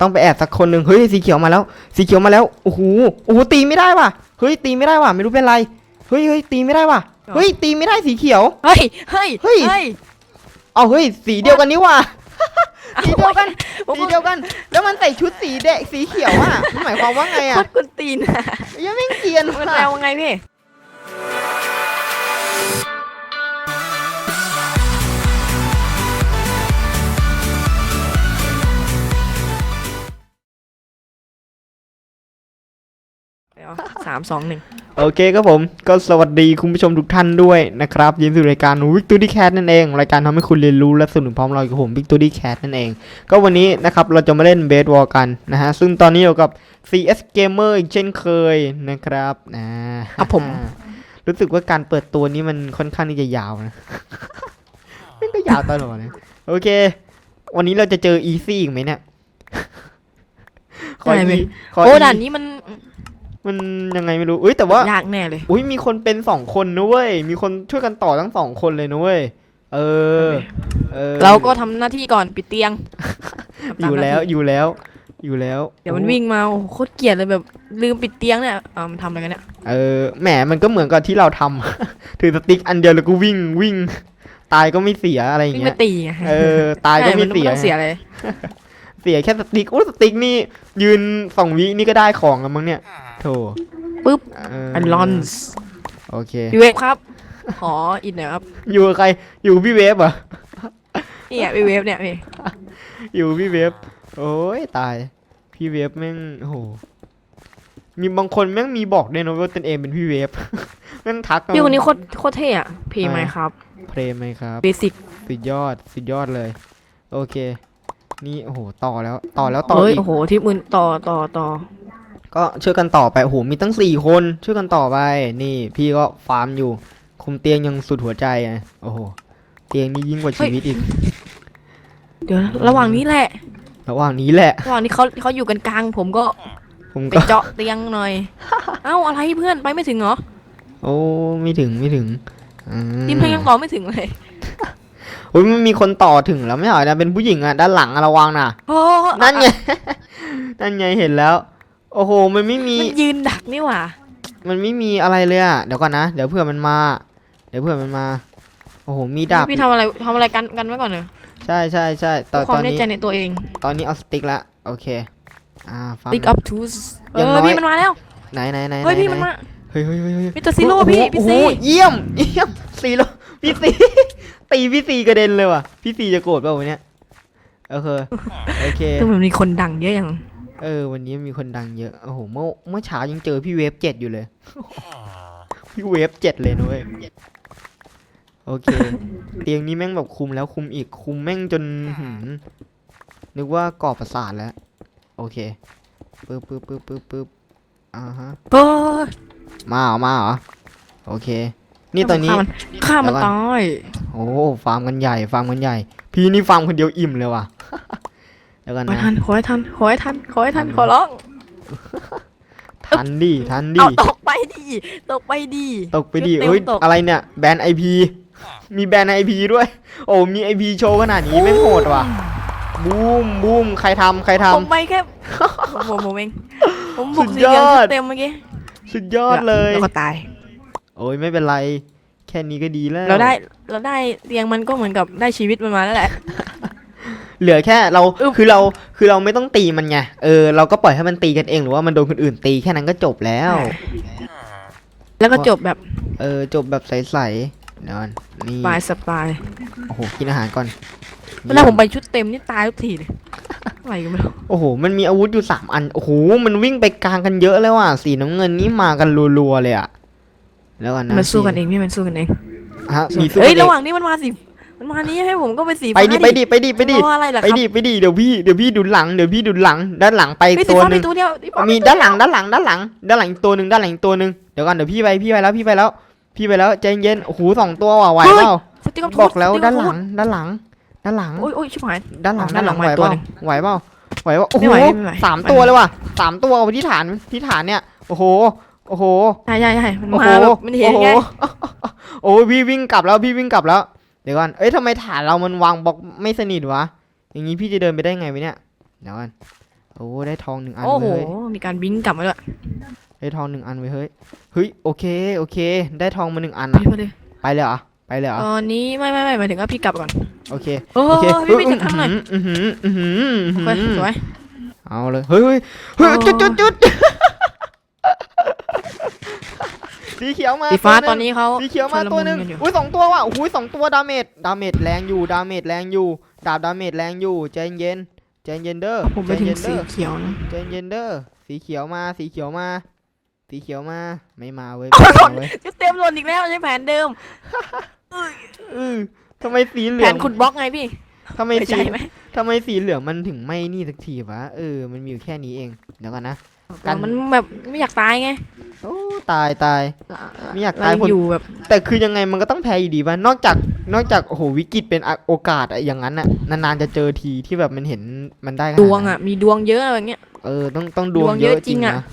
ต้องไปแอบสักคนหนึ่งเฮ้ยสีเขียวมาแล้ว สีเขียวมาแล้วโอ้โหโอ้โหตีไม่ได้ว่ะเฮ้ยตีไม่ได้ว่ะไม่รู้เป็นไรเฮ้ยเฮ้ยตีไม่ได้ว่ะเฮ้ยตีไม่ได้สีเขียว เฮ้ยเฮ้ยเฮ้ยเฮ้ยเอาเฮ้ยสีเดียวกันนี่ว่ะสีเดียวกันผมสีเดียวกัน แล้วมันใส่ชุดสีแดงสีเขียวอะมันหมายความว่าไงโคอะตรกุนตีนอะยังไม่เกรียนมันว่ะแปลว่าไงพี่ สามสองหนึ่งโอเคครับผมก็สวัสดีคุณผู้ชมทุกท่านด้วยนะครับยินดีสู่รายการ Victory Cat นั่นเอง รายการทำให้คุณเรียนรู้และสนุกพร้อมเรากับผม Victory Cat นั่นเอง ก็วันนี้นะครับเราจะมาเล่นเบสบอลกันนะฮะ ซึ่งตอนนี้อยู่กับ CS Gamer อีกเช่นเคยนะครับอ่าครับผม รู้สึกว่าการเปิดตัวนี้มันค่อนข้างที่จะยาวนะมันก็ยาวตลอดนะโอเค วันนี้เราจะเจอ Easy อีกไหมเนี่ยขอได้ไหมอีขอโอ้อีด่านนี้มัน มันยังไงไม่รู้เอ้ยแต่ว่ายากแน่เลยอุ้ยมีคนเป็นสองคนนะเว้ยมีคนช่วยกันต่อทั้งสองคนเลยนะเว้ยเออเออเราก็ทำหน้าที่ก่อนปิดเตียงอยู่แล้วอยู่แล้ว อยู่แล้วเดี๋ยวมันวิ่งมาโอ้โหโคตรเกลียดเลยแบบลืมปิดเตียงเนี่ยอ่ามันทำอะไรกันเนี่ยเออแหมมันก็เหมือนกับที่เราทำ ถือสติ๊กอันเดียวแล้วก็วิ่งวิ่ง ตายก็ไม่เสียอะไรอย่างวิ่งเงี้มายตีไงเออตายก็ใช่ไม่นเสียต้องเสียเลยเสียแค่สติ๊กโอ้สติ๊กนี่ ยืนสองวินี่ก็ได้ของแล้วมั้งเนี่ยโถปึ๊บเอออันลอนส์โอเค พี่เวฟครับ ขออินหน่อยครับอยู่กับใครอยู่พี่เวฟเหรอ นี่อะพี่เวฟเนี่ยพี่อยู่พี่เวฟโอ้ยตาย พี่เวฟแม่งโอ้โหมีบางคนแม่งมีบอกด้วยนะว่าตนเองเป็นพี่เวฟ แม่งทักมาพี่คนนี้โคตรโคตรเท่อะเพย์ไหมครับ เพลย์ไหมครับ เบสิกสุดยอดสุดยอดเลย โอเค นี่โอ้โหต่อแล้วต่อแล้วต่อเฮ้ยอีกโอ้โหที่มือต่อต่อต่อก็ช่วยกันต่อไปโอ้โหมีตั้งสี่คนช่วยกันต่อไปนี่ พี่ก็ฟาร์มอยู่ คุมเตียงยังสุดหัวใจไงโอ้โหเตียงนี่ยิ่งกว่าชีวิตอีก เดี๋ยวนะระหว่างนี้แหละ ระหว่างนี้แหละ ระหว่างนี้เขาเขาอยู่กันกลาง ผมก็ผมไปก็ เจาะเตียงหน่อย เอ้าอะไรเพื่อนไปไม่ถึงเหรอโอ้ไม่ถึงไม่ถึงอืมทีมเพลงยังต่อไม่ถึงเลยโอ้ยมันมีคนต่อถึงแล้วไม่เหรอนะเป็นผู้หญิงอะด้านหลังอะระวังนะโอ้นั่นไง นั่นไงเห็นแล้ว โอ้โห มันไม่มี มันยืนดักนี่หว่า มันไม่มีอะไรเลยอะ เดี๋ยวก่อนนะ เดี๋ยวเผื่อมันมา เดี๋ยวเผื่อมันมา โอ้โห มีดาบ พี่ทำอะไรทำอะไรกันกันไว้ก่อนเนอะใช่ใช่ใช่ตอนควาตมอนแน่นี้ใจในตัวเอง ตอนนี้เอาสติ๊กละโอเค อ่าฟังติ๊กอัพทูสเออย่างอน้อยพี่มันมาแล้ว ไหนไหนไหนเฮ้ยไหนพี่มันไหนมาเฮ้ยเฮ้ยเฮ้ยเฮ้ยมิสเตอร์ซีโร่โอ้โหพี่พี่โอ้โหซีเยี่ยมเยี่ยมซีโร่ พี่ซีตีพี่ซีกระเด็นเลยว่ะ พี่ซีจะโกรธเปล่าวะเนี่ยโอเคโอเคคือมันมีคนดังเยอะอย่างเออ วันนี้มีคนดังเยอะ โอ้โห เมื่อเมื่อเช้ายังเจอพี่เวฟเจ็ดอยู่เลย พี่เวฟเจ็ดเลยนะเว้ยโอเค เตียงนี้แม่งแบบคุมแล้วคุมอีกคุมแม่งจนหืมนึกว่าก่อประสาทแล้ว โอเคปึ๊บปึ๊บปึ๊บปึ๊บปึ๊บอ่าฮะเฮ้ยมาเหรอมาเหรอ โอเค นี่ตอนนี้ฆ่ามันฆ่ามันเดี๋ยวก่อนตายโอ้ฟาร์มกันใหญ่ฟาร์มกันใหญ่ พี่นี่ฟาร์มคนเดียวอิ่มเลยว่ะเดี๋ยวกันขอให้นะทันขอให้ทันขอให้ทันขอให้ทันขอร้องทันดิทันดิเอาตกไปดิตกไปดิตกไปดิชุดเต็มเอ้ยตกอะไรเนี่ยแบรนด์ไอพีมีแบรนด์ไอพีด้วย โอ้มีไอพีโชว์ขนาดนี้ไม่งโหดว่ะบูมบูมใครทำใครทผมไปแค่ผมผมผมเองผมบุกสุดสีเหลืองยอดชุดเต็มเมื่อกี้ำสุดยอดเลยแล้วก็ตาย โอ้ยไม่เป็นไร แค่นี้ก็ดีแล้ว เราได้เราได้เตียงมันก็เหมือนกับได้ชีวิตมันมาแล้วแหละ เหลือแค่เราอึ๊บคือเราคือเราไม่ต้องตีมันไงเออเราก็ปล่อยให้มันตีกันเองหรือว่ามันโดนคนอื่นตีแค่นั้นก็จบแล้ว แล้วก็จบแบบ เออจบแบบใสๆเดี๋ยวก่อนนี่บายสบายโอ้โหกินอาหารก่อนเวลาผมไปชุดเต็มนี่ตายทุกทีเลยอะไรกันไม่รู้โอ้โห มันมีอาวุธอยู่สามอัน โอ้โห มันวิ่งไปกลางกันเยอะแล้วอะ สีน้ำเงินนี่มากันรัวๆเลยอะ แล้วกันนะมันสู้กันเองพี่มันสู้กันเองฮะมีสู้เอ้ยกันเอระหงว่างนี้มันมาสิ มันมานี้ให้ผมก็ไปสีไปดิไปดิไปดิไปดิรออะไรล่ะไปครับดิไปดิเดี๋ยวพี่เดี๋ยวพี่ดุนหลังเดี๋ยวพี่ดุนหลังด้านหลังไปเฮ้ยสีตัวฟ้าหนึ่มีงตัวเดียวสีฟ้มีตัวด้านหลังด้านหลังด้านหลังด้านหลังอีกตัวหนึ่งด้านหลังอีกตัวหนึ่งเดี๋ยวก่อนเดี๋ยวพี่ไปพี่ไปแล้วพี่ไปแล้ว พี่ไปแล้วใจเย็นโอ้โหสองตัวว่ะไหวเปล่าสติ๊กเกอร์บอกแล้วสติ๊กเกอด้านร์หลังด้านหลังด้านหลังโอ้ยโอ้ยชิบหายด้านหลังอ๋อด้านหลังด้านหลังไหวมาเปตัวล่าหนึ่งไหวเปล่าไหวเปล่าโอ้โหไม่ไหวไม่ไหวสามตัวเลยว่ะสามตัวเอาที่ฐานที่ฐานเนี่ยโอ้โห โอ้โห ใช่ใช่ใช่มันโอ้มาโหแบบมันเห็นไง โอ้โหโอ้ยพี่วิ่งกลับแล้วพี่วิ่งกลับแล้ว เดี๋ยวก่อน เอ้ยทำไมฐานเรามันวางบล็อกไม่สนิทวะ อย่างนี้พี่จะเดินไปได้ไงวะเนี่ย เดี๋ยวก่อน โอ้ได้ทองหนึ่งอันโอ้โห เว้ย มีการบินกลับมาด้วยได้ทองหนึ่งอันไว้ยเฮ้ย เฮ้ยโอเคโอเค ได้ทองมาหนึ่งอันไปอะมาเลยไปเลยเหรอไปเลยเหรอตอนนี้ไม่ไม่ไม่หมายถึงว่าพี่กลับก่อน โอเคโอ้โอเคพี่พี่จัดการหน่อยอื้อหืออื้อหืออื้อโอหือเคสวยเอาเลยเฮ้ยเฮ้ยเฮ้ยโอ้จุดจุดจุด สีเขียวมาสีฟ้าหงตอนนี้เขาสีเขียวมาชุลตัวหนึ่งมุกัอยู่อุ้ยสองตัวว่ะอุ้ยสองตัวดาเมจดาเมจแรงอยู่ดาเมจแรงอยู่ดาบดาเมจแรงอยู่ใจเย็นใจเย็นเด้อผมไปถึงใจสีเย็นเด้อเขียวนะใจเย็นเด้อสีเขียวมาสีเขียวมา สีเขียวมาไม่มาเว้ยอ้าวไม่มาเว้ยจะเต็มหล่นอีกแล้วใช้แผนเดิมเออทำไมสีเหลืแผองนขุดบล็อกไงพี่ทำไมไม่สีใช่ไหมทำไมสีเหลืองมันถึงไม่นี่สักทีวะเออมันมีอยู่แค่นี้เองเดี๋ยวก่อนนะ กันมันแบบไม่อยากตายไงโอ้ตายตาย ไม่อยากเราตายผลอยู่แบบ แต่คือยังไงมันก็ต้องแพ้อยู่ดีวะนอกจากนอกจากโอ้โหวิกฤตเป็นอะโอกาสอะอย่างนั้นอะนานๆจะเจอทีที่แบบมันเห็นมันได้ขนาดนั้นวงอะ มีดวงเยอะอะไรเงี้ย เออต้องต้องดวงดวงเยเยอะอะจริงจริงอะ นะ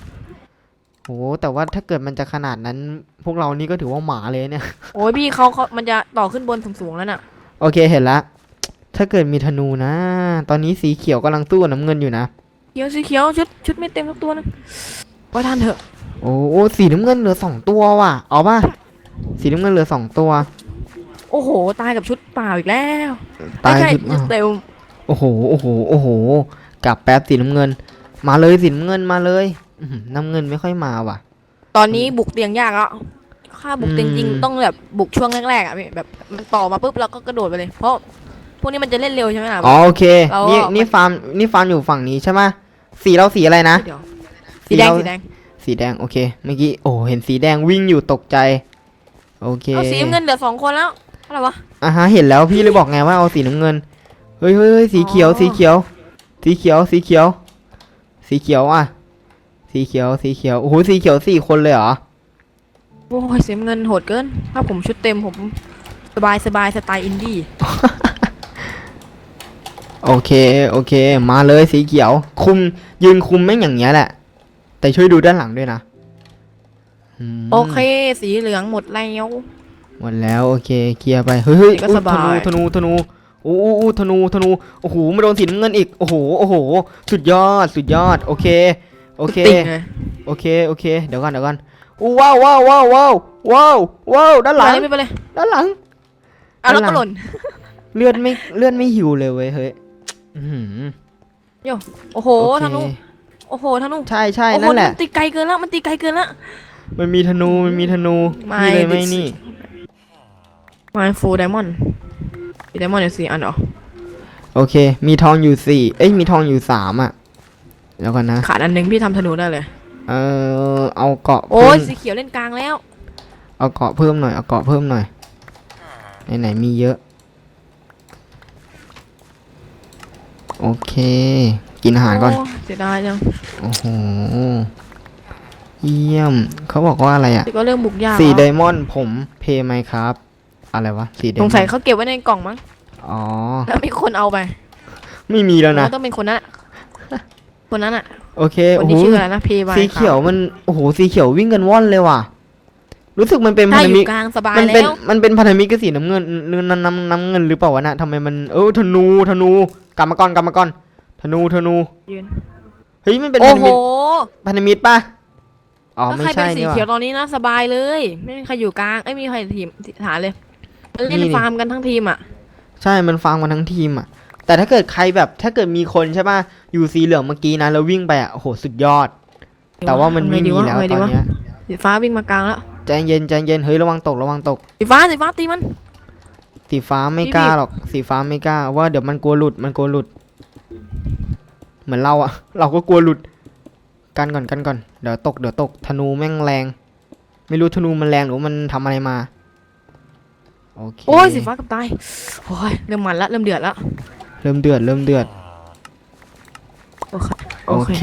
โอ้แต่ว่าถ้าเกิดมันจะขนาดนั้น พวกเรานี่ก็ถือว่าหมาเลยเนี่ย โอ้ยพี่เขาเขามันจะต่อขึ้นบนสูงๆแล้วน่ะ โอเคเห็นละ ถ้าเกิดมีธนูนะ ตอนนี้สีเขียวกำลังสู้กับน้ำเงินอยู่นะ เขียวสีเขียวชุดชุดไม่เต็มสักตัวนึงไว้ทันเถอะ โอ้โอ้สีน้ำเงินเหลือสองตัวว่ะ เอาป่ะ สีน้ำเงินเหลือสองตัว โอ้โห ตายกับชุดเปล่าอีกแล้วตายไม่ใช่ชุดชุดเต็มโอ้โห โอ้โห โอ้โห กลับแป๊บสีน้ำเงิน มาเลยสีน้ำเงินมาเลยอื้อหือน้ำเงินไม่ค่อยมาว่ะ ตอนนี้บุกเตียงยากแล้วค่าบุกเตียงจริงอืมต้องแบบบุกช่วงแรกๆอะพี่แบบมันต่อมาปุ๊บเราก็กระโดดไปเลย เพราะพวกนี้มันจะเล่นเร็วใช่ไหมล่ะอ๋อโอเคเรานี่อะนี่ฟาร์มนี่ฟาร์มอยู่ฝั่งนี้ใช่ไหม สีเราสีอะไรนะ เดี๋ยวสีแดงเราสีแดงสีแดงโอเค เมื่อกี้โอ้เห็นสีแดงวิ่งอยู่ตกใจ โอเคเอาสีน้ำเงินเหลือสองคนแล้วอะไรวะ อะฮะเห็นแล้วพี่เลยบอกไงว่าเอาสีน้ำเงินเฮ้ยเฮ้ยเฮ้ยสีเขียวอ๋อ สีเขียว สีเขียวสีเขียว สีเขียวอะ สีเขียวสีเขียวโอ้โหสีเขียวสี่คนเลยเหรอโอ้ยสีน้ำเงินโหดเกิน ถ้าผมชุดเต็มผมสบายสบายสไตล์อินดี้ โอเค โอเค มาเลยสีเขียว คุม ยืนคุมแม่งอย่างเงี้ยแหละ แต่ช่วยดูด้านหลังด้วยนะมโอเค สีเหลืองหมดแล้ว หมดแล้วโอเค เคลียร์ไป เฮ้ยเฮ้ยก็อุ๊สบาย ธนู ธนู ธนูโอ้โอ้โอ้ธนู ธนู โอ้โหมาโดนสีน้ำเงินอีก โอ้โห โอ้โห สุดยอด สุดยอด โอเค โอเค ติ่งเลยโอเค โอเค เดี๋ยวก่อน เดี๋ยวก่อนอู้ว้าวว้าวว้าวว้าวว้าวว้าวด้านหลัง ไปเลยไปเลยด้านหลังเอาแล้วด้านหลังก็หล่น เลือดไม่ เลือดไม่หิวเลยเว้ย เฮ้ย อื้อหือโอ้โหโอเคธนูโอ้โหธนูใช่ใช่โอ้โหนั่นแหละ มันตีไกลเกินแล้วมันตีไกลเกินแล้ว มันมีธนูมันมีธนูไม่นี่เลยไม่ดิ นี่ มาฟูไดมอนด์ไดมอนด์อยู่สี่อันเหรอโอเค มีทองอยู่สี่เอ้ยมีทองอยู่สามอะแล้วกันนะ ขาดอันหนึ่งพี่ทำธนูได้เลย เออเอาเกาะโอ้เพิ่ยมสีเขียวเล่นกลางแล้ว เอาเกาะเพิ่มหน่อยเอาเกาะเพิ่มหน่อยไหนๆมีเยอะ โอเค กินอาหารก่อน โเสียดายจังโอ้โห เยี่ยม เขาบอกว่าอะไรอะ แต่ก็เริ่มบุกยากสีไดแล้วมอนด์ผมเพย์ไหมครับ อะไรวะ สีไดมสองนสัยด์เขาเก็บไว้ในกล่องมั้ง อ๋อ แล้วมีคนเอาไปไม่มีแล้วนะมันต้องเป็นคนนั้นอะคนนั้นอะโอเคคนโอ้โห ที่ชื่ออะไรนะเพย์ไวสีเขียวมัน โอ้โห สีเขียววิ่งกันว่อนเลยว่ะ รู้สึกมันเป็นถ้าพันธอมิยู่ตร กลางสบายมันแล้เป็นว มันเป็นพันธมิตรกับสีน้ำเงินเนื้อน้ำน้ำน้ำเงินหรือเปล่าวะน่ะทำไมมัน เออธนู ธนู กลับมาก่อนกลับมาก่อนธนูธนูยืนเฮ้ยมันเป็นโอ้พันธโหมิตรพันธมิตรป่ะอ๋อถ้าไม่ใครเป็ใช่นสีนี่หเขียวว่าตอนนี้นะสบายเลย ไม่มีใครอยู่กลางไอ้ยมีใครทีมฐานเลยเล่นี่นนี่ฟาร์มกันทั้งทีมอะใช่ มันฟังมาทั้งทีมอะ แต่ถ้าเกิดใครแบบถ้าเกิดมีคนใช่ป่ะ อยู่สีเหลืองเมื่อกี้นะ แล้ววิ่งไปอะโอ้โหสุดยอด แต่ว่ามันไม่มีแล้วทำไงตดีอนวะเนี้ยสีฟ้าวิ่งมากลางแล้วใจเย็นใจเย็นเฮ้ยระวังตกระวังตก สีฟ้าสีฟ้าตีมัน สีฟ้าไม่พี่กล้าพี่หรอก สีฟ้าไม่กล้า ว่าเดี๋ยวมันกลัวหลุด มันกลัวหลุด เหมือนเราอะเราก็กลัวหลุด กันก่อนกันก่อน เดี๋ยวตกเดี๋ยวตก ธนูแม่งแรง ไม่รู้ธนูมันแรงหรือว่ามันทำอะไรมา โอเค โอ้ยสีฟ้ากับตาย โอ้ยเริ่มมันละเริ่มเดือดละเริ่มเดือดเริ่มเดือด โอเค โอเค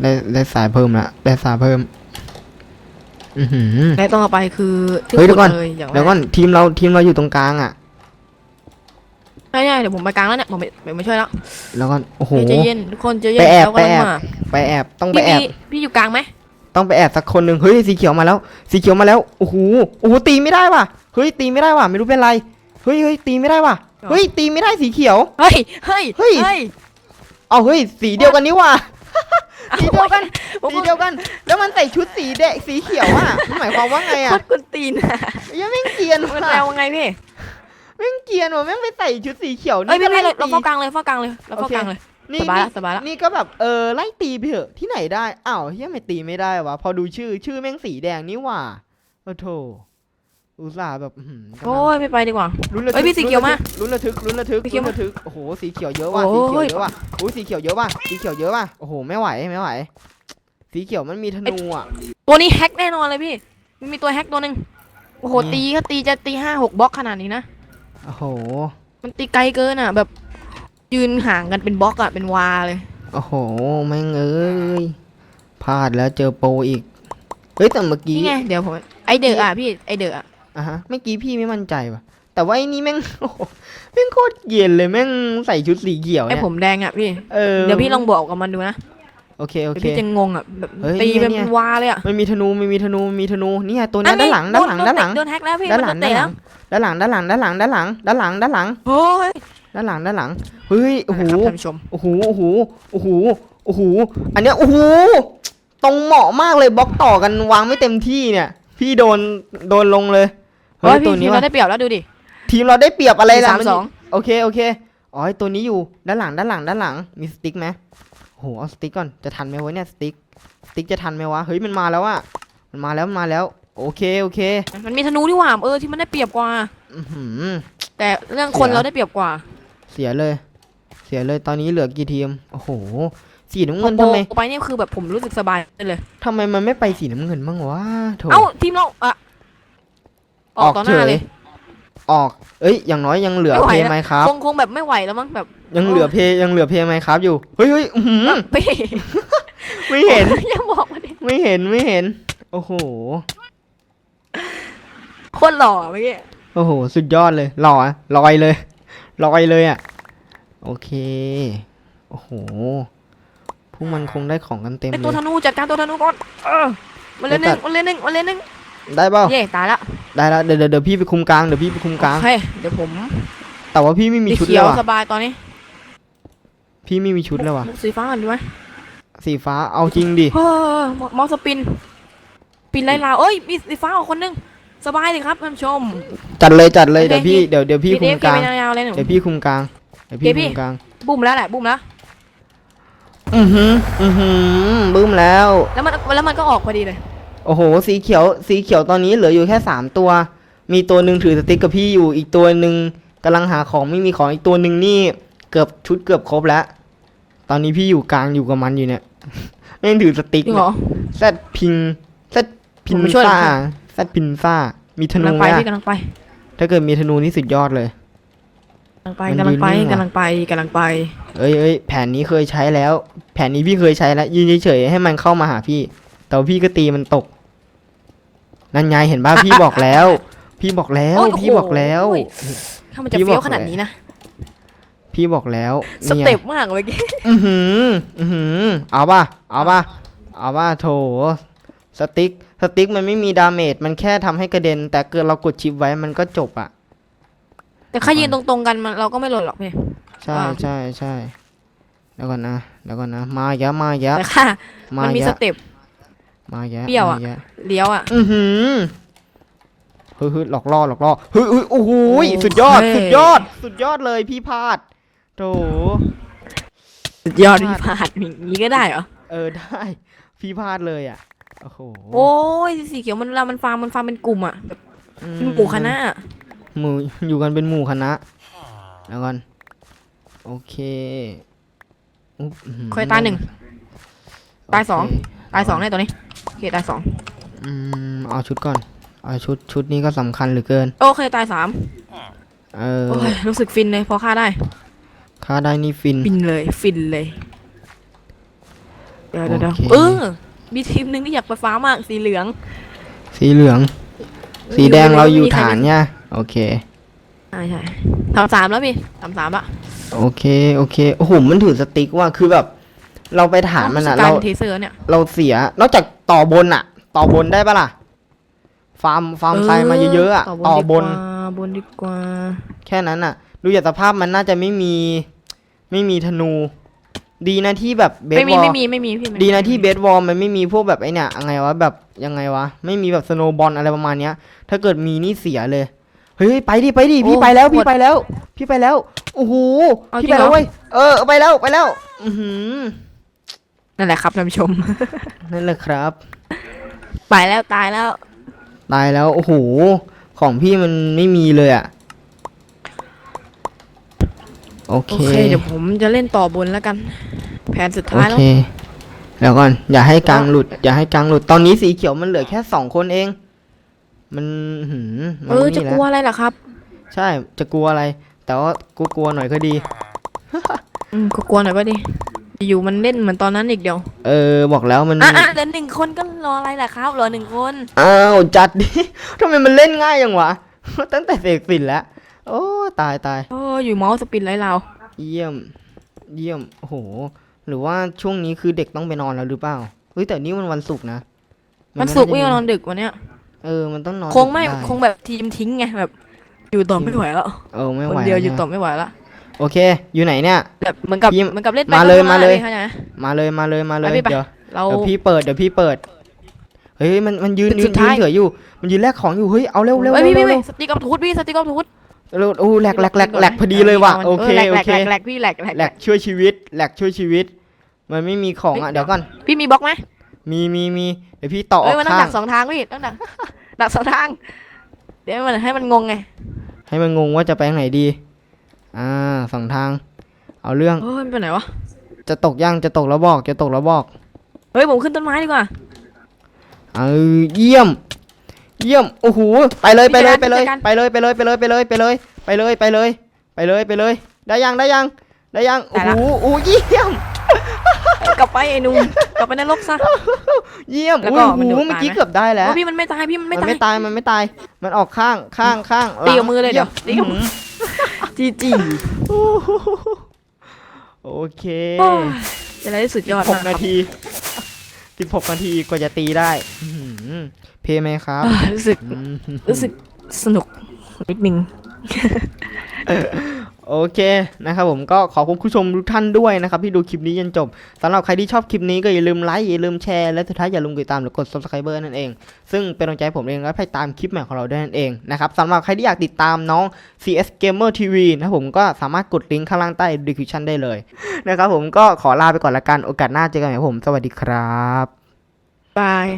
ได้ได้สายเพิ่มละ ได้สายเพิ่ม อือหือและต้องเอาไปคือที่เฮ้ยเดี๋ยวก่อนขุเลยอย่างแรเดี๋ยวก่อนทีมเราทีมเราอยู่ตรงกลางอะใช่ใช่เดี๋ยวผมไปกลางแล้วเนี่ยผมไปผมไปช่วยแล้วแล้วก็โอ้โหเดี๋ยวใจเย็นทุกคนใจเย็นไปแอบเรากำลังไปแอบมาไปแอบต้องไปพี่แอบพี่พี่อยู่กลางไหมต้องไปแอบสักคนหนึ่งเฮ้ยสีเขียวมาแล้ว สีเขียวมาแล้วโอ้โหโอ้โหตีไม่ได้ว่ะเฮ้ยตีไม่ได้ว่ะไม่รู้เป็นไรเฮ้ยเฮ้ยตีไม่ได้ว่ะเฮ้ยตีไม่ได้สีเขียว เฮ้ยเฮ้ยเฮ้ยเฮ้ยเอาเฮ้ยสีเดียวกันนี่หว่าเอา สีเดียวกันผมสีเดียวกัน แล้วมันใส่ชุดสีแดงสีเขียวอะมันหมายความว่าไงโคอะตรกุนตีนอะยังแม่งเกรียนมันว่ะแปลว่าไงพี่แม่งเกรียนว่ะแม่งไปใส่ชุดสีเขียวเอ้ยนี่ไม่ก็ไม่ไล่เราตี เฝ้ากลางเลยเฝ้ากลางเลยเราเฝ้ากลางเลย นี่สบายนี่ละสบายละ นี่ก็แบบเออไล่ตีไปเถอะที่ไหนได้อ้าวเฮียไม่ตีไม่ได้วะพอดูชื่อชื่อแม่งสีแดงนี่หว่าโอ้โถอุตส่าห์แบบอื้อหือกำลัง โอ้ยไม่ไปดีกว่า ลุ้นระทึกเอ้ยพี่สีเขียวมาลุ้นระทึกลุ้นระทึกสีเขียวลุ้นมาระทึกโอ้โหสีเขียวเยอะว่ะโอ้สียเขียวเยอะว่ะโอ้ยสีเขียวเยอะว่ะสีเขียวเยอะว่ะโอ้โหไม่ไหวไม่ไหว สีเขียวมันมีธนูอะ ตัวนี้แฮกแน่นอนเลยพี่ มันมีตัวแฮกตัวหนึ่งโอ้โหนี่ตีก็ตีจะตีห้าหกบล็อกขนาดนี้นะ โอ้โห มันตีไกลเกินอะ แบบ ยืนห่างกันเป็นบล็อกอะ เป็นวาเลย โอ้โห แม่งเอ้ย พลาดแล้วเจอโปรอีก เฮ้ยแต่เมื่อกี้ นี่ไง เดี๋ยวผม ไอเดอะอะพี่ ไอเดอะอะ อะฮะเมื่อกี้พี่ไม่มั่นใจว่ะ แต่ว่าไอ้นี่แม่ง โอ้โหแม่งโคตรเย็นเลยแม่งใส่ชุดสีเขียวไอเนี่ยผมแดงอะพี่ เออเดี๋ยวพี่ลองบอกกับมันดูนะ โอเคโอเดี๋ยวเค พี่จะงงอะแบบเฮ้ยตีเนี่ยเป็นเนี่ย วาเลยอะมันมีธนูมันมีธนูมันมีธนูนี่ไงตัวเนี้ยอัด้านหลังด้านหลังโดด้านหลังโดนแฮกแล้วพี่ด้านหมัลันงโดนด้านเตะหลัแล้วงด้านหลังด้านหลังด้านหลังด้านหลังด้านหลังด้านหลังโอ้ยด้านหลังด้านหลังเฮ้ยโอ้โห นะครับท่านผู้ชม โอ้โห โอ้โห โอ้โห โอ้โห อันเนี้ย โอ้โห ตรงเหมาะมากเลยบล็อกต่อกันวางไม่เต็มที่เนี่ย พี่โดน โดนลงเลย เฮ้เฮ้ยยพี่ตัวทีนี้มว่ะเราได้เปรียบแล้วดูดิ ทีมเราได้เปรียบอะไรล่ะสามมันสอง โอเค โอเค อ๋อไอ้ตัวนี้อยู่ ด้านหลัง ด้านหลัง ด้านหลัง มีสติ๊กไหมโอ้โหเอาสติ๊กก่อน จะทันไหมวะเนี่ยสติ๊ก สติ๊กจะทันไหมวะ เฮ้ยมันมาแล้วอะมันมาแล้วมันมาแล้ว โอเคโอเค มันมีธนูที่หว่าเออที่มันได้เปรียบกว่า อื้อหือ แต่เรื่องคนเสีย เราได้เปรียบกว่าเสียเลย เสียเลยตอนนี้เหลือกี่ทีม โอ้โห สีน้ำพเงิอนโปทำไมไปเนี่ยคือแบบผมรู้สึกสบายเลย ทำไมมันไม่ไปสีน้ำเงินบ้างวะโถ เอ้าทีมเราอะออกต่อหน้าเลย ออก เอ้ย อย่างน้อยยังเหลือไม่ไหวเพย์แล้วไหมครับ คงคงแบบไม่ไหวแล้วมั้งแบบยังเหลือเพย์ยังเหลือเพย์ไหมครับอยู่ เฮ้ยเฮ้ยอื้อหือพี่ไม่เห็นอย่าบอกมาดิไม่เห็นไม่เห็น โอ้โห โคตรหล่อเมื่อกี้ โอ้โห สุดยอดเลย หล่ออะลอยเลย ลอยเลยอะ โอเค โอ้โห พวกมันคงได้ของกันเต็มไอเลตัวยธนูจัดการตัวธนูก่อน เออมาเล่นหจันึ่ดงมาเล่นหนึ่งมาเล่นหนึ่งได้เปล่าเย่ตายละ ได้แล้วเดี๋ยวเดี๋ยวเดี๋ยวพี่ไปคุมกลางเดี๋ยวพี่ไปคุมกลางโอเคเดี๋ยวผมแต่ว่าพี่ไม่มีสีชุดเขีเลยยวว่ะสบายตอนนี้พี่ไม่มีชุดเลยว่ะสีฟ้าก่อนดีไหมสีฟ้าเอาจริงดิเฮ้ยมอสปิน ปินไล่ลาวเอ้ยมีสีฟ้าออกคนหนึงสบายเลยครับท่านผู้ชม จัดเลยจัดเลยโอเคเดี๋ยวพี่พี่เดี๋ยวเดี๋ยวพี่คุเดมฟกลางไปยาวๆเลยหนู เดี๋ยวพี่คุมกลางเดี๋ยวพี่โอเคพี่ คุมกลาง บุ้มแล้วแหละบุ้มแล้วอือหืออือหือบึ้มแล้ว แล้วมันแล้วมันก็ออกพอดีเลย โอ้โห สีเขียว สีเขียวตอนนี้เหลืออยู่แค่สามตัว มีตัวหนึ่งถือสติ๊กกับพี่อยู่อีกตัวหนึ่งกำลังหาของไม่มีของอีกตัวหนึ่งนี่ เกือบชุดเกือบครบแล้ว ตอนนี้พี่อยู่กลางอยู่กับมันอยู่เนี่ยแม่งถือสติ๊กจริงเหรอ แซดพิงแซดพินผมไปช่วยซ่าหน่อยแซดพินซ่า มีธกำนูลังไหไปมอะพี่กำลังไปถ้าเกิดมีธนูนี่สุดยอดเลย กำลังไปมันกำลังไปยืนนิ่งว่ะกำลังไปกำลังไป เอ้ยเอ้ยแผนนี้เคยใช้แล้ว แผนนี้พี่เคยใช้แล้วยืนเฉยๆให้มันเข้ามาหาพี่ แต่ว่าพี่ก็ตีมันตก นั่นไงเห็นป่ะพี่บอกแล้ว พี่บอกแล้วโอ้ยพี่บอกแล้ว โอ้ยถ้ามันจะพี่บอก เฟี้ยวขนาดนี้นะพี่บอกแล้วสนี่ไงเต็ปมากเมื่อกี้อือหืออือหือเอาป่ะเอาป่ะเอาป่ะโถสติ๊กสติ๊กมันไม่มีดาเมจมันแค่ทำให้กระเด็น แต่เกิดเรากดชิปไว้มันก็จบอะ แต่ถ้ายืนตรงๆกันมันเราก็ไม่หล่นหรอกพี่ใช่ว้าวใช่ใช่เดี๋ยวก่อนนะเดี๋ยวก่อนนะ มาอีกแล้วมาอีกแล้วแต่ค่ะมามันอีมีกสแล้วเต็ป มาอีกแล้วเปรี้ยวอะ มาอีกแล้วเลี้ยวอะ อือหือเฮ้ยเฮ้ยหลอกล่อหลอกล่อเฮ้ยเฮ้ยโอ้โหโอ้ยสุดยอดเฮ้ยสุดยอด สุดยอดเลยพี่พาดโถ สุดยอดพี่พาดอย่างนี้ก็ได้เหรอ เออได้ พี่พาดเลยอะ โอ้โหโอ้ยสีเขียวมันเวลามันฟาร์มมันฟาร์มเป็นกลุ่มอะแบบอืเป็นหมู่คณะอะหมู่อยู่กันเป็นหมู่คณะแล้วก่อนโอเคอุ๊บอื้อหืเคยตายหนึ่ง ตายสอง โเค ตายสองแน่ตัวนี้โอเคตายสองอืมเอาชุดก่อน เอาชุดชุดนี้ก็สำคัญเหลือเกิน โอเคตายสามเออโอ้ยรู้สึกฟินเลยพอฆ่าได้ค่าได้นี่ฟิน ฟินเลยฟินเลยเดี๋ยวเดี๋ยวเดี๋ยวโอเค เออมีทีมหนึ่งที่อยากไปฟ้ามากสีเหลือง สีเหลือง สีแดงเราอยู่มีใคฐานเนี่ยโอเค ใช่ใช่สามสามแล้วพี่สามสามละโอเค โอเค โอ้โห มันถือสติ๊กว่าคือแบบ เราไปฐานมันอะกาเรารเทเซอร์เนี่ย เราเสีย นอกจากต่อบนอะต่อบนได้ปะล่ะ ฟาร์ม ฟาร์มไซมาเยอะๆอะต่อบนดีกว่าบนดีกว่า แค่นั้นอะดูจากสภาพมันน่าจะไม่มี ไม่มีธนู ดีนะที่แบบเบสไม่มีบอลไม่มี ไม่มีพี่ไม่มีดีนะที่เบสบอลมันไม่มีพวกแบบไอเนี่ยยังไงวะ แบบยังไงวะ ไม่มีแบบสโนว์บอลอะไรประมาณเนี้ย ถ้าเกิดมีนี่เสียเลย เฮ้ยไปดิไปดิพี่ไปแล้วพี่ไปแล้ว พี่ไปแล้ว โอ้โห พี่ไปแล้วเว้ย เออไปแล้วไปแล้ว อือหือ นั่นแหละครับท่านผู้ชม นั่นแหละครับ ไปแล้วตายแล้ว ตายแล้วโอ้โหของพี่มันไม่มีเลยอะโอโอเคเคเดี๋ยวผมจะเล่นต่อบนแล้วกัน แผนสุดโอท้ายแล้ว เคเดี๋ยวก่อนอย่าให้กลางหลุด อย่าให้กลางหลุดตอนนี้สีเขียวมันเหลือแค่สองคนเอง มันหืมมันเออจะนี่กแล้ลัววอะไรล่ะครับ ใช่จะกลัวอะไร แต่ว่ากูกลัวหน่อยก็ดี อืมก็กลัวหน่อยก็ดี อยู่มันเล่นเหมือนตอนนั้นอีกเดียวเออบอกแล้วมัน อะอะเหลือหนึ่งคนก็รออะไรล่ะครับเหลือหนึ่งคนอ้าวจัดดิ ทำไมมันเล่นง่ายอย่างวะ ตั้งแต่เสกสินแล้ว โอ้ตายตายโอ้อยู่เมาส์สปินไรเราเยี่ยม เยี่ยมโอ้โห หรือว่าช่วงนี้คือเด็กต้องไปนอนแล้วหรือเปล่าเฮ้ยแต่นี่มันวันศุกร์นะมันสุกร์ไม่าจะนอนดึกวันเนี้ยเออมันต้องนอนคงไม่ดึกด้คงแบบทีมทิ้งไงแบบ อยู่ต่อไม่ไหวแล้วเออไม่คนไหวเดียวแล้อยู่ใช่ต่อไหมไม่ไหวแล้ว โอเค อยู่ไหนเนี่ย แบบเหมือนกับพี่เหมือนกับเล่นไปมาเลยก็มาเลยเข้าใจไหมมาเลยมาเลยมาเลยไปพี่ไปเดี๋ยวเรา เดี๋ยวพี่เปิดเดี๋ยวพี่เปิด เฮ้ยมันมันยืนจุดยืสุนดยืท้านย เฉยอยู่ มันยืนแลกของอยู่เฮ้ยเอาเร็วเร็วเอ้ยเร็วพี่เร็พี่วพี่สติ๊กออฟทูตพี่สติ๊กออฟทูตเร็วโอ้แหลกแหลกแหลกแหลกพอดีเลยว่ะโอเคแหลกโอแหลกเคแหลกแหลกพี่แหลกแหลกแหลกช่วยชีวิตแหลกช่วยชีวิต มันไม่มีของอะเดี๋ยวก่อนพี่มีบล็อกไหมมีมีมีเดี๋ยวพี่ต่ออเอ้อยกมันต้องข้าดังกสองทางพี่ต้องดัก ดักสองทาง เดี๋ยวมันให้มันงงไงให้มันงงว่าจะไปทางไหนดี อ่าสองทาง เอาเรื่องเฮ้ยมันไปไหนวะ จะตกย่างจะตกแล้วบอกจะตกแล้วบอกเฮ้ยผมขึ้นต้นไม้ดีกว่าเออเยี่ยม เยี่ยมโอ้โหไปเลยไปเลยพี่ไปเลยจัดการไปเลยไปเลยไปเลยไปเลยไปเลยไปเลยไปเลยไปเลยไปเลย ได้ยังได้ยังได้ยังโอ้โหโอ้เยี่ยม กลับไปไอ้หนุ่มกลับไปนรกซะ เยี่ยมแล้วอุ้ก็ยโอ้มันโหโดดเมื่อกี้ตายไหมเกือบได้แล้ว โอ้พี่มันไม่ตายพี่มันมัไม่นตาย ไม่ตายมันไม่ตาย มันออกข้างข้างข้างหตีลังกับมือเลยเดี๋ยวตีกับมือ จีจีโอเคโอ้ยจะได้สุดยอดหมากกครันาบทีสิบหกนาทีกว่าจะตีได้อื้อหือเพย์ไหมครับอ่ารู้สึก อืมรู้สึกสนุกนิดนึง โอเคนะครับผมก็ขอบคุณผู้ชมทุกท่านด้วยนะครับที่ดูคลิปนี้จนจบสำหรับใครที่ชอบคลิปนี้ก็อย่าลืมไลค์อย่าลืมแชร์และสุดท้ายอย่าลืมกดติดตามหรือกด subscriber นั่นเอง ซึ่งเป็นกำลังใจผมเองและให้ตามคลิปใหม่ของเราด้วยนั่นเองนะครับสำหรับใครที่อยากติดตามน้อง CS Gamer TV นะครับผมก็สามารถกดลิงก์ข้างล่างใต้ description ได้เลยนะครับผมก็ขอลาไปก่อนละกันโอกาสหน้าเจอกันใหม่ผม สวัสดีครับบาย